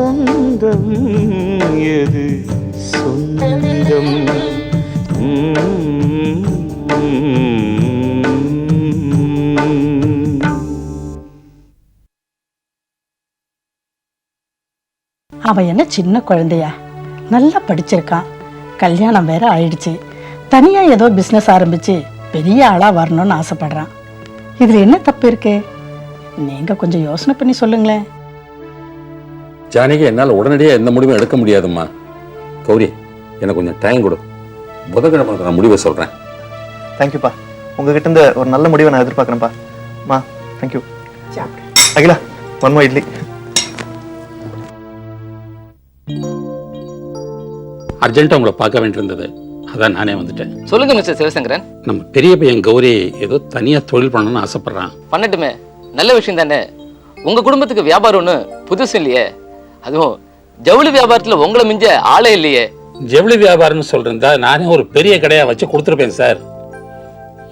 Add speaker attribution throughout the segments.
Speaker 1: சொந்தம் எது? சொந்தம்.
Speaker 2: அவன் என்ன சின்ன குழந்தையா? நல்லா படிச்சிருக்கான் கல்யாணம் வேற ஆயிடுச்சு. தனியா ஏதோ பிஸ்னஸ் ஆரம்பிச்சு பெரிய ஆளா வரணும்னு ஆசைப்படுறான் இதுல என்ன தப்பு இருக்கு? நீங்க கொஞ்சம் யோசனை பண்ணி சொல்லுங்களேன்.
Speaker 3: ஜானகி என்னால் உடனடியாக எந்த முடிவும் எடுக்க முடியாதும்மா. கௌரி எனக்கு கொஞ்சம் டைம் கொடு. புதன்கிழமை நான் முடிவை சொல்கிறேன்
Speaker 4: தேங்க்யூப்பா உங்ககிட்ட இருந்து ஒரு நல்ல முடிவை நான் எதிர்பார்க்குறேன்ப்பா மா தேங்க்யூ அகிலா ஒன் இட்லி.
Speaker 3: அர்ஜென்ட்டாக உங்களை பார்க்க வேண்டியிருந்தது. அதான் நானே வந்துட்டேன்.
Speaker 5: சொல்லுங்க மிஸ்டர் சிவசங்கரன்.
Speaker 3: நம்ம பெரிய பையன் கௌரி ஏதோ தனியாக தொழில் பண்ணணும்னு ஆசைப்பட்றான்.
Speaker 5: பண்ணட்டுமே. நல்ல விஷயம் தானே. உங்க குடும்பத்துக்கு வியாபாரம் ஒன்று புதுசு இல்லையே. அதுவும் ஜவுளி வியாபாரத்துல உங்களை மிஞ்ச ஆளே இல்லையே.
Speaker 3: ஜவுளி வியாபாரம்னு சொல்லிருந்தா நானே ஒரு பெரிய கடையாக வச்சு கொடுத்துருப்பேன் சார்.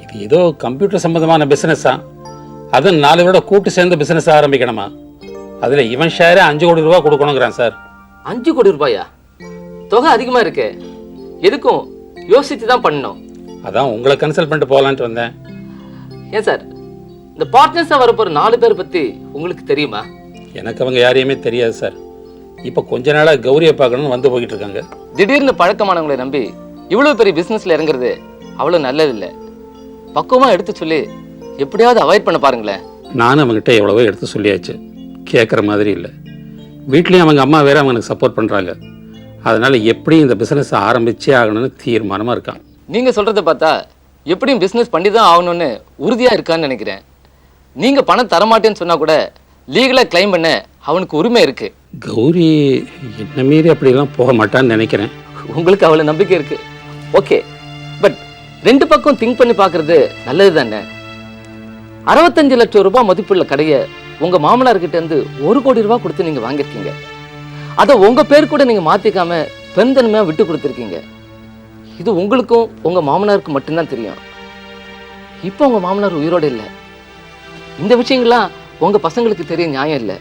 Speaker 3: இது ஏதோ கம்ப்யூட்டர் சம்பந்தமான பிஸ்னஸா அதுவும் நாலு பேரோட கூட்டு சேர்ந்து பிஸ்னஸ் ஆரம்பிக்கணுமா? அதில் இவன் ஷேரே அஞ்சு கோடி ரூபா கொடுக்கணுங்கிறான் சார்.
Speaker 5: அஞ்சு கோடி ரூபாயா? தொகை அதிகமா இருக்கே. எதுக்கும்? யோசிச்சு தான் பண்ணணும்.
Speaker 3: அதான் உங்களை கன்சல்ட் பண்ணிட்டு போகலான்ட்டு வந்தேன்.
Speaker 5: ஏன் சார்? இந்த பார்ட்னர்ஸா வரப்போற நாலு பேர் பத்தி உங்களுக்கு தெரியுமா?
Speaker 3: எனக்கு அவங்க யாரையுமே தெரியாது சார். இப்போ கொஞ்ச நாளாக கௌரியை பார்க்கணும்னு வந்து போய்கிட்டு இருக்காங்க.
Speaker 5: திடீர்னு பழக்கமானவங்களை நம்பி இவ்வளவு பெரிய பிசினஸ்ல இறங்குறது அவ்வளவு நல்லது இல்ல பக்குவமா எடுத்து சொல்லி எப்படியாவது அவாய்ட் பண்ண பாருங்களேன்.
Speaker 3: நானும் அவங்ககிட்ட எவ்வளவோ எடுத்து சொல்லியாச்சு. கேட்குற மாதிரி இல்லை. வீட்லேயும் அவங்க அம்மா வேற அவனுக்கு சப்போர்ட் பண்ணுறாங்க அதனால எப்படி இந்த பிஸ்னஸ் ஆரம்பிச்சே ஆகணும்னு தீர்மானமாக இருக்கான்.
Speaker 5: நீங்க சொல்றத பார்த்தா எப்படியும் பிசினஸ் பண்ணி தான் ஆகணும்னு உறுதியா இருக்கான்னு நினைக்கிறேன். நீங்க பணம் தரமாட்டேன்னு சொன்னா கூட லீகலா கிளைம் பண்ண அவனுக்கு உரிமை இருக்கு.
Speaker 3: கௌரி என்ன மீறி அப்படிலாம் போக மாட்டான்னு நினைக்கிறேன்.
Speaker 5: உங்களுக்கு அவ்வளவு நம்பிக்கை இருக்கு. ஓகே பட் ரெண்டு பக்கம் திங்க் பண்ணி பார்க்கிறது நல்லது தானே? அறுபத்தஞ்சு லட்சம் ரூபாய் மதிப்புள்ள கடையை உங்க மாமனார் கிட்ட இருந்து ஒரு கோடி ரூபாய் கொடுத்து நீங்க வாங்கியிருக்கீங்க. அதை உங்க பேர் கூட நீங்க மாத்திக்காம பெருந்தன்மையா விட்டு கொடுத்துருக்கீங்க. இது உங்களுக்கும் உங்க மாமனாருக்கும் மட்டும்தான் தெரியும். இப்போ உங்க மாமனார் உயிரோட இல்லை. இந்த விஷயங்கள்லாம் உங்க பசங்களுக்கு தெரிய நியாயம் இல்லை.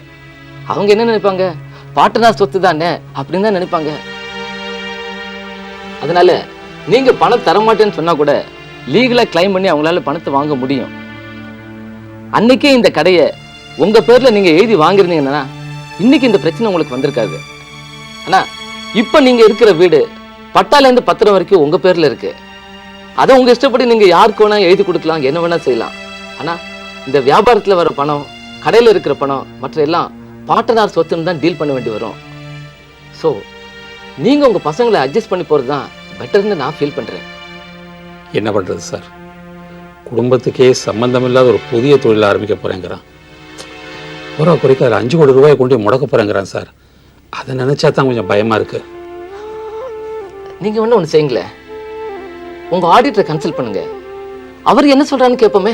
Speaker 5: அவங்க என்ன நினைப்பாங்க? பாட்டனார் சொத்து தானே? அப்படின்னு தான் நினைப்பாங்க. அதனால நீங்க பணம் தர மாட்டேன்னு சொன்னா கூட லீகலா கிளைம் பண்ணி அவங்களால பணத்தை வாங்க முடியும். அன்னைக்கே இந்த கடையை உங்க பேர்ல நீங்க எழுதி வாங்கிருந்தீங்கன்னா இன்னைக்கு இந்த பிரச்சனை உங்களுக்கு வந்திருக்காது. ஆனா இப்ப நீங்க இருக்கிற வீடு பட்டால இருந்து பத்திரம் வரைக்கும் உங்க பேர்ல இருக்கு. அதை உங்க இஷ்டப்படி நீங்க யாருக்கு வேணா எழுதி கொடுக்கலாம் என்ன வேணா செய்யலாம். ஆனா இந்த வியாபாரத்துல வர பணம் கடையில இருக்கிற பணம் மற்ற எல்லாம் பாட்டனார் சொத்துன்னு தான் டீல் பண்ண வேண்டி வரும். ஸோ நீங்க உங்க பசங்களை அட்ஜஸ்ட் பண்ணி போறது தான் பெட்டர்னு நான் ஃபீல் பண்றேன்.
Speaker 3: என்ன பண்ணுறது சார் குடும்பத்துக்கே சம்பந்தமில்லாத ஒரு புதிய தொழில் ஆரம்பிக்க போகிறேங்கிறான் ஒரு குறைக்க அதில் அஞ்சு கோடி ரூபாயை கொண்டு முடக்க போகிறேங்கிறான் சார் அதை நினச்சா தான் கொஞ்சம் பயமாக இருக்குது
Speaker 5: நீங்க ஒண்ணு ஒண்ணு செய்யுங்களேன். உங்க ஆடிட்டரை கன்சல்ட் பண்ணுங்க. அவர் என்ன சொல்றான்னு கேட்போமே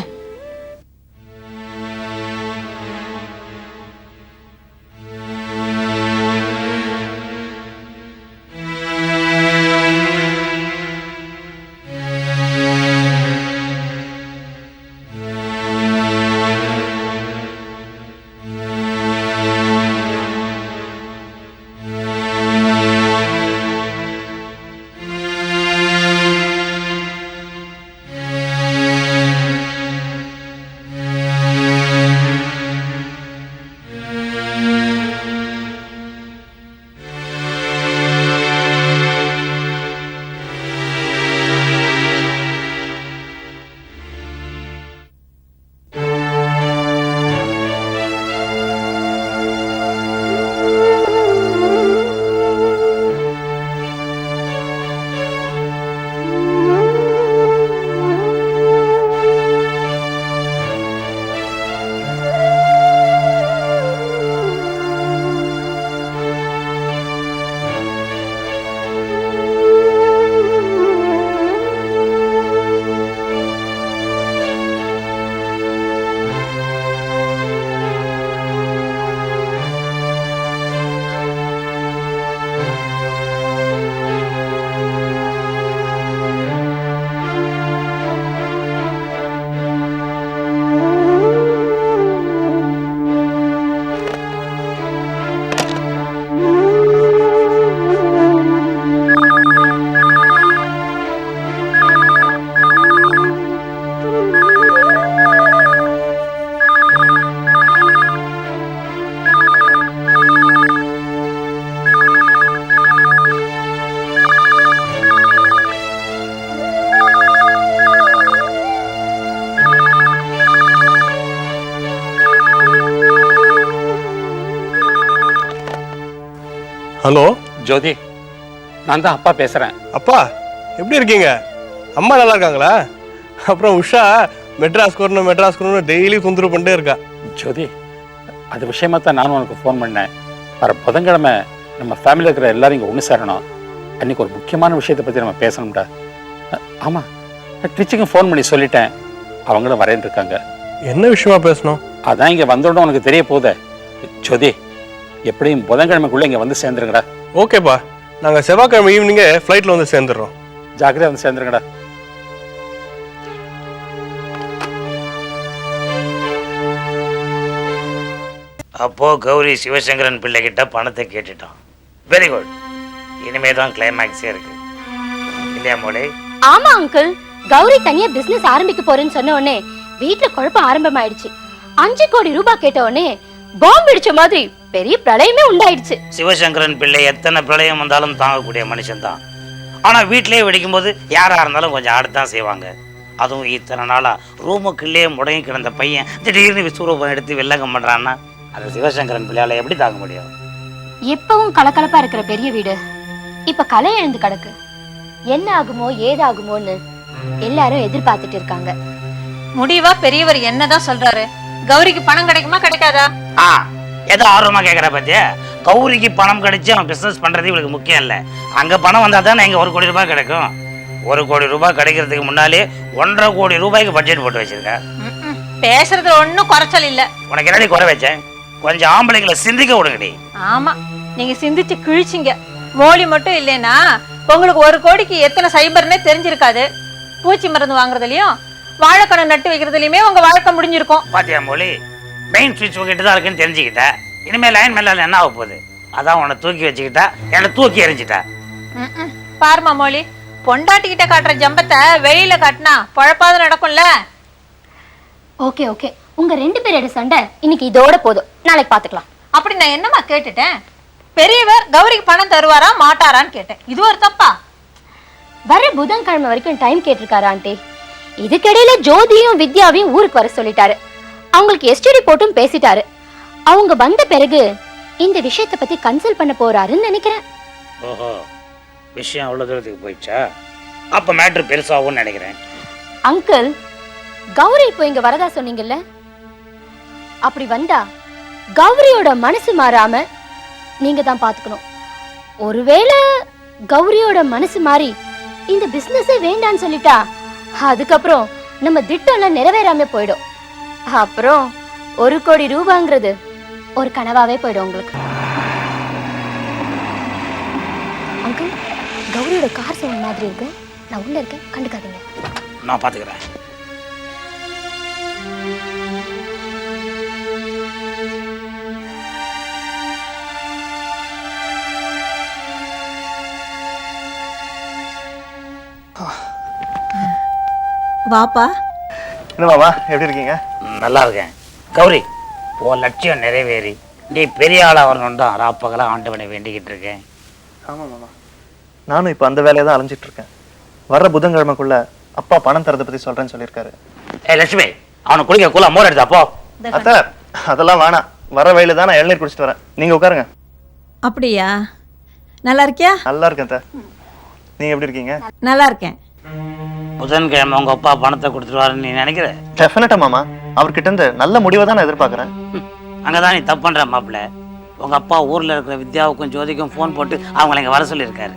Speaker 3: நான் தான் அப்பா பேசுறேன்.
Speaker 6: அப்பா எப்படி இருக்கீங்க? அம்மா நல்லா இருக்காங்களா? அப்புறம் உஷா மெட்ராஸ் வரணும் மெட்ராஸ் வரணும் டெய்லி தொந்தரவு பண்ணிட்டே இருக்கா.
Speaker 3: ஜோதி அது விஷயமா தான் நானும் உனக்கு ஃபோன் பண்ணேன். வர புதன்கிழமை நம்ம ஃபேமிலியில் இருக்கிற எல்லாரும் இங்கே ஒன்று சேரணும். அன்னைக்கு ஒரு முக்கியமான விஷயத்தை பற்றி நம்ம பேசணும்டா. அ- ஆமா டீச்சருக்கும் ஃபோன் பண்ணி சொல்லிட்டேன். அவங்களும் வரேன் இருக்காங்க.
Speaker 6: என்ன விஷயமா பேசணும்?
Speaker 3: அதான் இங்கே வந்தோடனே உனக்கு தெரிய போகுதே. ஜோதி எப்படியும் புதன்கிழமைக்குள்ளே இங்கே வந்து சேர்ந்துருங்கடா.
Speaker 6: ஓகேப்பா. நாங்கள் செவ்வாய்க்கிழமை ஈவினிங்கே ஃப்ளைட்டில் வந்து சேர்ந்துடுறோம்.
Speaker 3: ஜாக்கிரதையா வந்து சேர்ந்துருங்கடா.
Speaker 7: அப்போ கௌரி சிவசங்கரன் பிள்ளைகிட்ட பணத்தை கேட்டுட்டான். வெரி குட் இனிமே தான் கிளைமேக்ஸே இருக்கு. இல்லையா மோளே?
Speaker 8: ஆமா அங்கிள் கௌரி தனியா பிசினஸ் ஆரம்பிக்க போறேன்னு சொன்ன உடனே வீட்ல குழப்பம் ஆரம்பமாயிடுச்சு. அஞ்சு கோடி ரூபாய் கேட்ட உடனே பாம்பு இடிச்ச மாதிரி பெரிய பிரளயமே உண்டாயிடுச்சு.
Speaker 7: சிவசங்கரன் பிள்ளை எத்தனை பிரளயம் வந்தாலும் தாங்கக்கூடிய மனுஷன்தான். ஆனா வீட்டிலேயே வெடிக்கும்போது யாரா இருந்தாலும் கொஞ்சம் ஆடத்தான் செய்வாங்க. அதுவும் இத்தனை நாளா ரூமுக்குள்ளேயே முடங்கி கிடந்த பையன் திடீர்னு விஸ்வரூபம் எடுத்து வில்லங்கம் பண்றான்னா அது சிவசங்கரன் பிள்ளையால எப்படி தாங்க முடியும்?
Speaker 8: இப்பவும் கலகலப்பா இருக்கிற பெரிய வீடு. இப்ப கலை எழுந்து கிடக்கு. என்ன ஆகுமோ ஏதாகுமோன்னு எல்லாரும் எதிர்பார்த்துட்டு இருக்காங்க.
Speaker 9: முடிவா பெரியவர் என்னதான் சொல்றாரு? கௌரிக்கு பணம் கிடைக்குமா கிடைக்காதா?
Speaker 7: ஆ ஏதோ ஆர்வமா கேக்குற பத்தியா? கௌரிக்கு பணம் கிடைச்சு அவன் பிசினஸ் பண்றது இவளுக்கு முக்கியம் இல்ல. அங்க பணம் வந்தா தானே இங்க ஒரு கோடி ரூபாய் கிடைக்கும். ஒரு கோடி ரூபாய் கிடைக்கிறதுக்கு முன்னாலே ஒன்றரை கோடி ரூபாய்க்கு பட்ஜெட் போட்டு வச்சிருக்க.
Speaker 9: ம்ம். பேசுறது ஒண்ணும் குறைச்சல் இல்ல.
Speaker 7: உனக்கு என்னடி குறை வச்சேன் கொஞ்சம் ஆம்பளைங்களை சிந்திக்க விடுங்கடி.
Speaker 9: ஆமா. நீங்க சிந்திச்சு கிழிச்சிங்க. மோலி மட்டும் இல்லைன்னா உங்களுக்கு ஒரு கோடிக்கு எத்தனை சைபர்னே தெரிஞ்சிருக்காது. பூச்சி மருந்து வாங்குறதுலயும் வாழைக்கணம் நட்டு வைக்கிறதுலயுமே உங்க வாழ்க்கை முடிஞ்சிருக்கும்.
Speaker 7: பாத்தியா மொழி மெயின் சுவிட்ச் உங்ககிட்ட தான் இருக்குன்னு தெரிஞ்சுக்கிட்ட இனிமே லைன் மேல என்ன ஆக போகுது? அதான் உன்னை தூக்கி வச்சுக்கிட்டா என்னை தூக்கி எறிஞ்சிட்டா.
Speaker 9: ம்ம். பாரும்மா மோலி பொண்டாட்டிக்கிட்ட காட்டுற ஜம்பத்தை வெளியில காட்டினா பொழப்பாவது நடக்கும்ல?
Speaker 8: Okay okay. உங்க ரெண்டு பேரோட சண்டை இன்னைக்கு இதோட போதும். நாளைக்கு பாத்துக்கலாம்.
Speaker 9: அப்படி நான் என்னம்மா கேட்டுட்டேன்? பெரியவர் கௌரிக்கு பணம் தருவாரா மாட்டாரான்னு கேட்டேன். இது ஒரு தப்பா?
Speaker 8: வர புதன்கிழமை வரைக்கும் டைம் கேட்டிருக்காரு ஆண்டி. இதுக்கிடையில ஜோதியும் வித்யாவையும் ஊருக்கு வர சொல்லிட்டாரு. அவங்களுக்கு எஸ்டிடி போட்டும் பேசிட்டாரு. அவங்க வந்த பிறகு இந்த விஷயத்தை பத்தி கன்சல்ட் பண்ண போறாருன்னு நினைக்கிறேன்.
Speaker 7: ஓஹோ விஷயம் அவ்வளோ தூரத்துக்கு போயிடுச்சா? அப்போ மேட்ரு பெருசாகும்னு நினைக்கிறேன்.
Speaker 8: அங்கிள் கௌரி இப்போ இங்க வரதா சொன்னீங்கல்ல? அப்படி வந்தா கௌரியோட மனசு மாறாம நீங்க தான் பாத்துக்கணும். ஒருவேளை கௌரியோட மனசு மாறி இந்த பிசினஸே வேண்டான்னு சொல்லிட்டா அதுக்கப்புறம் நம்ம திட்டம்லாம் நிறைவேறாம போயிடும். அப்புறம் ஒரு கோடி ரூபாங்கிறது ஒரு கனவாவே போயிடும் உங்களுக்கு. அங்கிள் கௌரியோட கார் சவுண்ட் மாதிரி இருக்கு. நான் உள்ள இருக்கேன். கண்டுக்காதீங்க.
Speaker 7: நான் பார்த்துக்கிறேன்
Speaker 9: வாப்பா
Speaker 4: என்ன மாமா எப்படி இருக்கீங்க?
Speaker 7: நல்லா இருக்கேன் கௌரி உன் லட்சியம் நிறைவேறி நீ பெரிய ஆளாக வரணும் தான் ராப்பகலாக ஆண்டவனை வேண்டிக்கிட்டு இருக்கேன்.
Speaker 4: ஆமாம் மாமா. நானும் இப்போ அந்த வேலையை தான் அலைஞ்சிட்டு இருக்கேன். வர்ற புதன்கிழமைக்குள்ள அப்பா பணம் தரதை பற்றி சொல்கிறேன்னு சொல்லியிருக்காரு.
Speaker 7: ஏ லட்சுமி அவனை குடிக்க கூலா மோர் எடுத்தா போ.
Speaker 4: அத்தை அதெல்லாம் வேணாம். வர வயலு தான் நான் இளநீர் குடிச்சிட்டு வரேன். நீங்கள் உட்காருங்க.
Speaker 9: அப்படியா? நல்லா இருக்கியா?
Speaker 4: நல்லா இருக்கேன் அத்தை. நீங்கள் எப்படி இருக்கீங்க?
Speaker 9: நல்லா இருக்கேன்.
Speaker 7: புதன்கிழமை உங்க அப்பா பணத்தை கொடுத்துருவாருன்னு நீ நினைக்கிற?
Speaker 4: டெஃபினட்டா மாமா. அவர்கிட்ட இருந்து நல்ல முடிவை தான் நான் எதிர்பார்க்குறேன்.
Speaker 7: அங்கதான் நீ தப்பு பண்ற மாப்பிள்ள. உங்க அப்பா ஊர்ல இருக்கிற வித்யாவுக்கும் ஜோதிக்கும் ஃபோன் போட்டு அவங்கள இங்க வர சொல்லியிருக்காரு.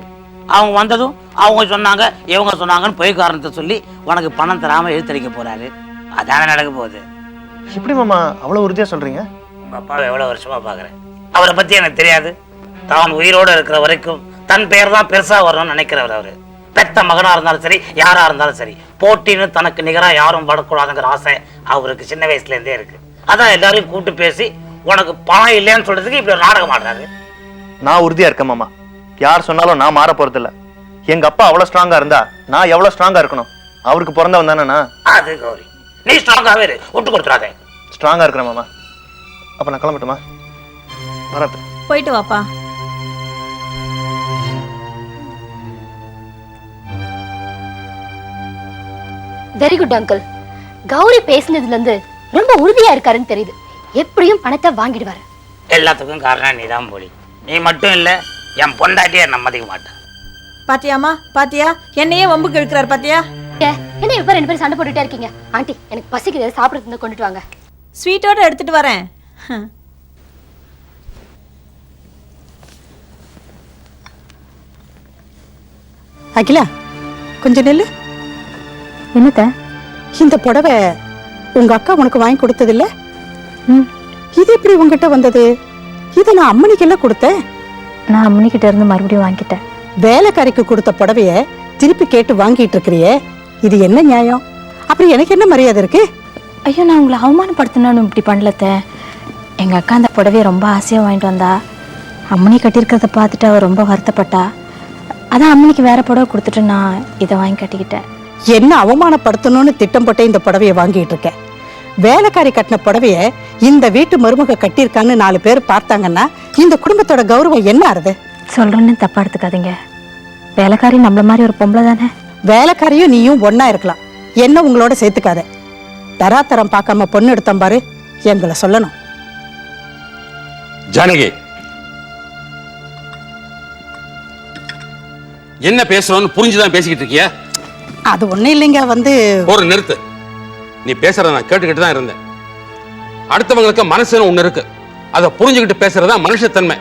Speaker 7: அவங்க வந்ததும் அவங்க சொன்னாங்க இவங்க சொன்னாங்கன்னு பொய் காரணத்தை சொல்லி உனக்கு பணம் தராம இழுத்தடிக்க போறாரு. அதானே நடக்க போகுது.
Speaker 4: எப்படி மாமா அவ்வளோ உறுதியாக சொல்கிறீங்க
Speaker 7: உங்க அப்பாவை எவ்வளவு வருஷமா பாக்குறேன். அவரை பத்தி எனக்கு தெரியாது. தான் உயிரோட இருக்கிற வரைக்கும் தன் பெயர் தான் பெருசா வரணும்னு நினைக்கிறவர் அவரு. பெத்த மகனா இருந்தாலும் சரி யாரா இருந்தாலும் சரி போட்டின்னு தனக்கு நிகரா யாரும் படக்கூடாதுங்கிற ஆசை அவருக்கு சின்ன வயசுல இருந்தே இருக்கு. அதான் எல்லாரையும் கூப்பிட்டு பேசி உனக்கு பணம் இல்லைன்னு சொல்றதுக்கு இப்படி ஒரு நாடகம் ஆடுறாரு.
Speaker 4: நான் உறுதியாக இருக்கேன் மாமா. யார் சொன்னாலும் நான் மாற போகிறதில்ல எங்கள் அப்பா அவ்வளோ ஸ்ட்ராங்காக இருந்தா நான் எவ்வளோ ஸ்ட்ராங்காக இருக்கணும்? அவருக்கு பிறந்தவன் தானே நான்?
Speaker 7: அது கௌரி. நீ ஸ்ட்ராங்காவே இரு. விட்டு கொடுத்துறாதே.
Speaker 4: ஸ்ட்ராங்காக இருக்கிறேன் மாமா. அப்போ நான் கிளம்பட்டுமா? வரேன்.
Speaker 9: போயிட்டு வாப்பா.
Speaker 8: வெரி குட் அங்கிள் கௌரி பேசினதுல இருந்து ரொம்ப உறுதியா இருக்காருன்னு தெரியுது. எப்படியும் பணத்தை வாங்கிடுவாரு.
Speaker 7: எல்லாத்துக்கும் காரணம் நீதான் போலி. நீ மட்டும் இல்ல என் பொண்டாட்டியே மதிக்க மாட்டேன்
Speaker 9: பாத்தியாமா பாத்தியா? என்னையே வம்புக்கு இழுக்கிறார் பாத்தியா?
Speaker 10: ஏ, என்ன இப்ப ரெண்டு பேரும் சண்டை போட்டுட்டே இருக்கீங்க? ஆண்டி எனக்கு பசிக்குது. சாப்பிடுறது கொண்டுட்டு வாங்க.
Speaker 9: ஸ்வீட்டோட எடுத்துட்டு வரேன். ஹம்.
Speaker 2: அகிலா கொஞ்சம் நெல்லு.
Speaker 10: என்னத்த?
Speaker 2: இந்த புடவை உங்க அக்கா உனக்கு வாங்கி கொடுத்ததில்ல? இது எப்படி உங்ககிட்ட வந்தது? இதை நான் அம்மனிக்கெல்லாம் கொடுத்தேன்.
Speaker 10: நான் அம்மனி கிட்ட இருந்து மறுபடியும் வாங்கிட்டேன்.
Speaker 2: வேலைக்காரிக்கு கொடுத்த புடவைய திருப்பி கேட்டு வாங்கிட்டு இருக்கிறியே. இது என்ன நியாயம்? அப்புறம் எனக்கு என்ன மரியாதை இருக்கு?
Speaker 10: ஐயோ நான் உங்களை அவமானப்படுத்தணும்னு இப்படி பண்ணலத்த. எங்க அக்கா அந்த புடவைய ரொம்ப ஆசையா வாங்கிட்டு வந்தா. அம்மனி கட்டியிருக்கிறத பார்த்துட்டு அவ ரொம்ப வருத்தப்பட்டா. அதான் அம்மனிக்கு வேற புடவை கொடுத்துட்டு நான் இதை வாங்கி கட்டிக்கிட்டேன்.
Speaker 2: என்ன அவமானப்படுத்தணும்னு திட்டம் போட்டு இந்த புடவைய வாங்கிட்டு இருக்கேன். வேலைக்காரி கட்டின புடவைய இந்த வீட்டு மருமக கட்டியிருக்கான்னு நாலு பேர் பார்த்தாங்கன்னா இந்த குடும்பத்தோட கௌரவம் என்ன ஆறுது?
Speaker 10: சொல்றேன்னு தப்பா எடுத்துக்காதீங்க. வேலைக்காரி நம்மள மாதிரி ஒரு பொம்பளை தானே?
Speaker 2: வேலைக்காரியும் நீயும் ஒண்ணா இருக்கலாம். என்ன உங்களோட சேர்த்துக்காத. தராதரம் பார்க்காம பொண்ணு எடுத்தோம் பாரு எங்களை சொல்லணும்.
Speaker 11: ஜானகி. என்ன பேசுறோம்னு புரிஞ்சுதான் பேசிக்கிட்டு இருக்கியா?
Speaker 2: அது ஒண்ணும் இல்லைங்க வந்து
Speaker 11: ஒரு நிறுத்து. நீ பேசுறத நான் கேட்டுக்கிட்டு தான் இருந்தேன். அடுத்தவங்களுக்கு மனசுன்னு ஒண்ணு இருக்கு. அதை புரிஞ்சுக்கிட்டு பேசுறதா மனுஷத்தன்மை.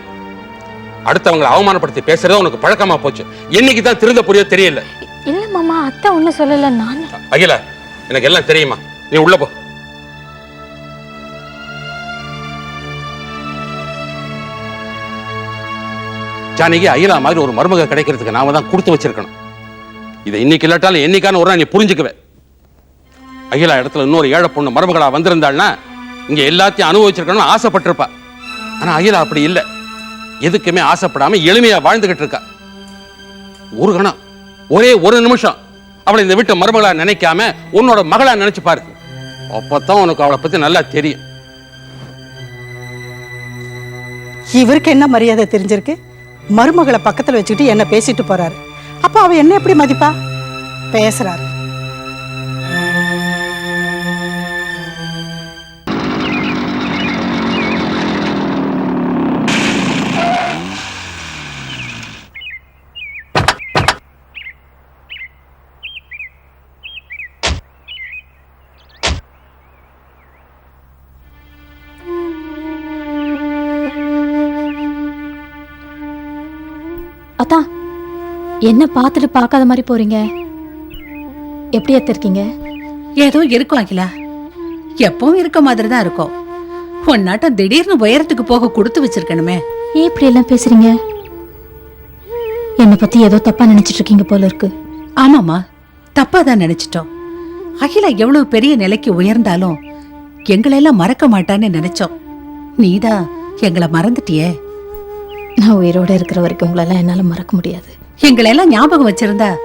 Speaker 11: அடுத்தவங்களை அவமானப்படுத்தி பேசுறது உனக்கு பழக்கமா போச்சு. என்னைக்கு தான் திருந்த புரிய தெரியல.
Speaker 10: இல்ல மாமா அத்தை ஒன்னும் சொல்லல நான்.
Speaker 11: அகிலா எனக்கு எல்லாம் தெரியுமா? நீ உள்ள போ. ஜானகி அகிலா மாதிரி ஒரு மருமக கிடைக்கிறதுக்கு நாம தான் கொடுத்து வச்சிருக்கணும். இதை இன்னைக்கு இல்லாட்டாலும் என்னைக்கான ஒரு நாள் நீ புரிஞ்சுக்குவ. அகிலா இடத்துல இன்னொரு ஏழை பொண்ணு மருமகளா வந்திருந்தாள்னா இங்க எல்லாத்தையும் அனுபவிச்சிருக்கணும்னு ஆசைப்பட்டிருப்பா. ஆனா அகிலா அப்படி இல்லை. எதுக்குமே ஆசைப்படாம எளிமையா வாழ்ந்துகிட்டு இருக்கா. ஒரு கணம் ஒரே ஒரு நிமிஷம் அவளை இந்த வீட்டு மருமகளா நினைக்காம உன்னோட மகளா நினைச்சு பாரு. அப்பதான் உனக்கு அவளை பத்தி நல்லா தெரியும்.
Speaker 2: இவருக்கு என்ன மரியாதை தெரிஞ்சிருக்கு? மருமகளை பக்கத்துல வச்சுக்கிட்டு என்ன பேசிட்டு போறாரு? அப்போ அவ என்ன எப்படி மதிப்பா? பேசுறாரு.
Speaker 10: அதான் என்ன பார்த்துட்டு பார்க்காத மாதிரி போறீங்க? எப்படி அத்தை இருக்கீங்க
Speaker 12: ஏதோ இருக்கும் அகிலா. எப்பவும் இருக்க மாதிரி தான் இருக்கும் உன்னாட்டம் திடீர்னு உயரத்துக்கு போக கொடுத்து வச்சிருக்கணுமே.
Speaker 10: ஏன் இப்படி எல்லாம் பேசுறீங்க? என்னை பத்தி ஏதோ தப்பா நினைச்சிட்டு இருக்கீங்க போல இருக்கு.
Speaker 12: ஆமாமா தப்பா தான் நினைச்சிட்டோம். அகிலா எவ்வளவு பெரிய நிலைக்கு உயர்ந்தாலும் எங்களெல்லாம் மறக்க மாட்டான்னு நினைச்சோம். நீதான் எங்களை மறந்துட்டியே.
Speaker 10: நான் உயிரோட இருக்கிற வரைக்கும் உங்களெல்லாம் என்னால மறக்க முடியாது.
Speaker 12: எங்களெல்லாம் ஞாபகம் வச்சிருந்தா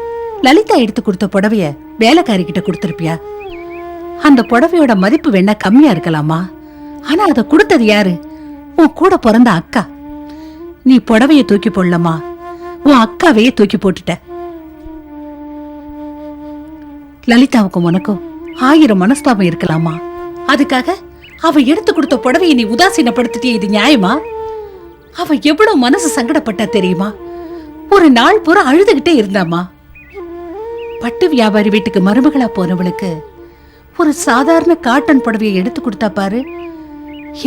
Speaker 12: லலிதா எடுத்து கொடுத்த புடவைய வேலைக்காரி கிட்ட கொடுத்திருப்பியா? அந்த புடவையோட மதிப்பு வேணா கம்மியா இருக்கலாமா? ஆனா அதை கொடுத்தது யாரு? உன் கூட பிறந்த அக்கா. நீ புடவைய தூக்கி போடலமா? உன் அக்காவையே தூக்கி போட்டுட்ட. லலிதாவுக்கும் உனக்கும் ஆயிரம் மனஸ்தாபம் இருக்கலாமா? அதுக்காக அவ எடுத்து கொடுத்த புடவையை நீ உதாசீனப்படுத்திட்டியே இது நியாயமா? அவ எவ்வளவு மனசு சங்கடப்பட்டா தெரியுமா? ஒரு நாள் பூரா அழுதுகிட்டே இருந்தாமா பட்டு வியாபாரி வீட்டுக்கு மருமகளா போனவளுக்கு ஒரு சாதாரண காட்டன் புடவையை எடுத்து கொடுத்தா பாரு.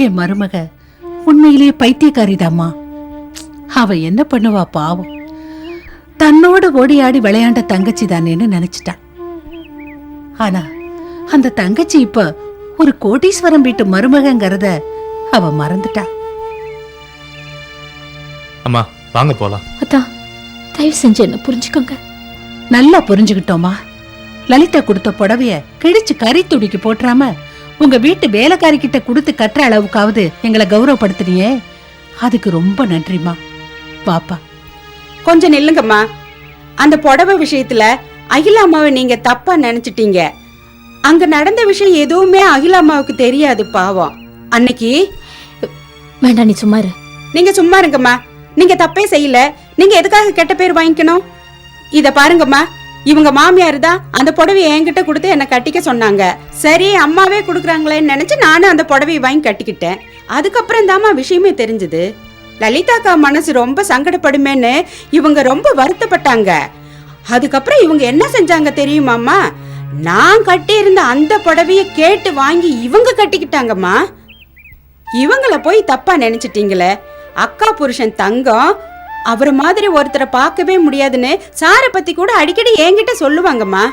Speaker 12: என் மருமக உண்மையிலேயே பைத்தியக்காரிதாம்மா. அவ என்ன பண்ணுவா பாவம். தன்னோட ஓடி ஆடி விளையாண்ட தங்கச்சி தானேன்னு நினைச்சிட்டா. ஆனா அந்த தங்கச்சி இப்ப ஒரு கோடீஸ்வரம் வீட்டு மருமகங்கிறத அவ மறந்துட்டா.
Speaker 13: அம்மா வாங்க போலாம்.
Speaker 10: அத்தா. தயவு செஞ்சு என்ன புரிஞ்சுக்கோங்க.
Speaker 12: நல்லா புரிஞ்சுக்கிட்டோமா? லலிதா கொடுத்த புடவைய கிழிச்சு கறி துணிக்கு போட்டுறாம உங்க வீட்டு வேலைக்காரி கிட்ட கொடுத்து கட்டுற அளவுக்காவது எங்களை கௌரவப்படுத்துனியே. அதுக்கு ரொம்ப நன்றிமா பாப்பா
Speaker 14: கொஞ்சம் நில்லுங்கம்மா. அந்த புடவை விஷயத்துல அகிலா அம்மாவை நீங்க தப்பா நினைச்சிட்டீங்க. அங்க நடந்த விஷயம் எதுவுமே அகிலா அம்மாவுக்கு தெரியாது பாவம். அன்னைக்கு
Speaker 10: வேண்டாம் நீ சும்மா இரு.
Speaker 14: நீங்க சும்மா இருங்கம்மா. நீங்க தப்பே செய்யல. நீங்க எதுக்காக கெட்ட பேர் வாங்கிக்கணும்? இத பாருங்கம்மா. இவங்க மாமியார் தான் அந்த புடவையை என்கிட்ட கொடுத்து என்னை கட்டிக்க சொன்னாங்க. சரி அம்மாவே கொடுக்குறாங்களேன்னு நினைச்சு நானும் அந்த புடவையை வாங்கி கட்டிக்கிட்டேன். அதுக்கப்புறம் தாம்மா விஷயமே தெரிஞ்சது. லலிதாக்கா மனசு ரொம்ப சங்கடப்படுமேன்னு இவங்க ரொம்ப வருத்தப்பட்டாங்க. அதுக்கப்புறம் இவங்க என்ன செஞ்சாங்க தெரியுமாம்மா? நான் கட்டியிருந்த அந்த புடவைய கேட்டு வாங்கி இவங்க கட்டிக்கிட்டாங்கம்மா. இவங்கள போய் தப்பா நினைச்சிட்டீங்களே. அக்கா புருஷன் தங்கம் அவரை மாதிரி ஒருத்தரை பார்க்கவே முடியாதுன்னு சாரை பத்தி கூட அடிக்கடி என்கிட்ட சொல்லுவாங்கம்மா.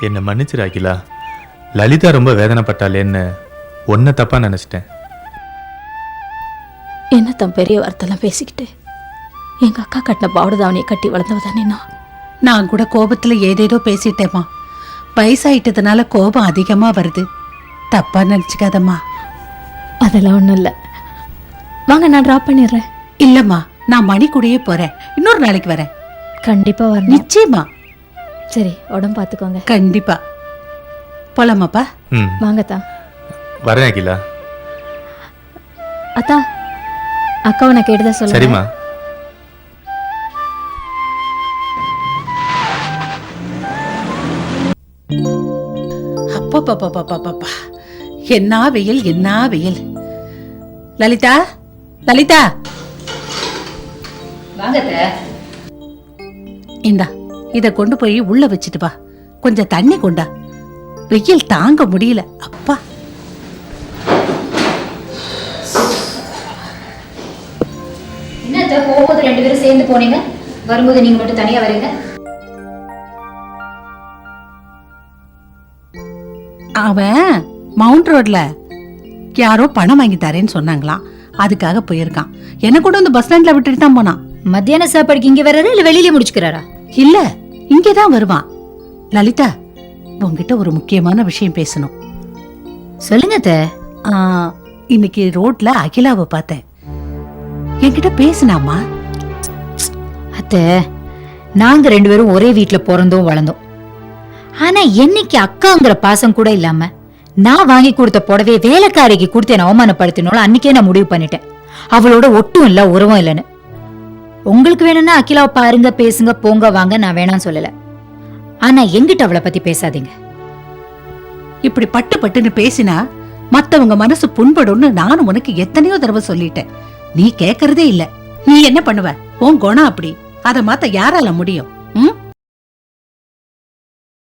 Speaker 13: என்னை மன்னிச்சிரு அகிலா. லலிதா ரொம்ப வேதனைப்பட்டாளேன்னு ஒன்றை தப்பா நினைச்சிட்டேன்.
Speaker 15: என்ன தம் பெரிய வார்த்தைலாம் பேசிக்கிட்டு? எங்க அக்கா கட்டின பாவடதாவணியை கட்டி வளர்ந்தவ தானே நான்?
Speaker 12: நான் கூட கோபத்துல ஏதேதோ பேசிட்டேம்மா. வயசாயிட்டதுனால கோபம் அதிகமா வருது. தப்பா நினைச்சுக்காதம்மா.
Speaker 15: அதெல்லாம் ஒன்றும் இல்லை. வாங்க நான் ட்ராப் பண்ணிடுறேன்.
Speaker 12: இல்லம்மா நான் மணி கூடயே போறேன். இன்னொரு நாளைக்கு வரேன்.
Speaker 15: கண்டிப்பா வரணும்.
Speaker 12: நிச்சயமா.
Speaker 15: சரி உடம்பு பார்த்துக்கோங்க
Speaker 12: கண்டிப்பா. போலாமாப்பா?
Speaker 13: ம்.
Speaker 15: வாங்கத்தா.
Speaker 13: வரேன் அகிலா.
Speaker 15: அத்தா அக்காவை நான் கேட்டதா சொல்லுங்க.
Speaker 13: சரிம்மா.
Speaker 12: அப்பப்பப்பப்பப்பப்பா என்ன வெயில் என்ன வெயில். லலிதா? லலிதா? இந்தா இத கொண்டு போய் உள்ள வச்சுட்டு வா. கொஞ்சம் தண்ணி கொண்டா. வெயில் தாங்க முடியல. அப்பா.
Speaker 15: என்ன போகும்போது ரெண்டு பேரும் சேர்ந்து போனீங்க? வரும்போது நீங்க மட்டும் தனியா வரீங்க?
Speaker 12: அவன் மவுண்ட் ரோட்ல. யாரோ பணம் வாங்கி தரேன்னு சொன்னாங்களாம் அதுக்காக போயிருக்கான். என்ன கூட வந்து பஸ் ஸ்டாண்ட்ல விட்டுட்டு தான் போனான்.
Speaker 15: மத்தியான சாப்பாடுக்கு இங்க வர்றாரா இல்ல வெளியில முடிச்சுக்கிறாரா?
Speaker 12: இல்ல இங்கதான் வருவான். லலிதா உன்கிட்ட ஒரு முக்கியமான விஷயம் பேசணும்.
Speaker 15: சொல்லுங்க.
Speaker 12: ஆ, இன்னைக்கு ரோட்ல அகிலாவை பார்த்தேன். என்கிட்ட பேசினாமா
Speaker 8: அத்தை நாங்க ரெண்டு பேரும் ஒரே வீட்ல பிறந்தோம் வளர்ந்தோம். ஆனா என்னைக்கு அக்காங்கிற பாசம் கூட இல்லாம நான் வாங்கி கொடுத்த புடவைய வேலைக்காரிக்கு கொடுத்து என்ன அவமானப்படுத்தினோம் அன்னைக்கே நான் முடிவு பண்ணிட்டேன். அவளோட ஒட்டும் இல்ல உறவும் இல்லைன்னு. உங்களுக்கு வேணும்னா அகிலாவை பாருங்க பேசுங்க போங்க வாங்க நான் வேணாம்னு சொல்லல. ஆனா எங்கிட்ட அவளை பத்தி பேசாதீங்க.
Speaker 12: இப்படி பட்டு பட்டுன்னு பேசினா மத்தவங்க மனசு புண்படும்னு நானும் உனக்கு எத்தனையோ தடவை சொல்லிட்டேன். நீ கேக்குறதே இல்ல. நீ என்ன பண்ணுவ? உன் குணம் அப்படி. அதை மாத்த யாரால முடியும்?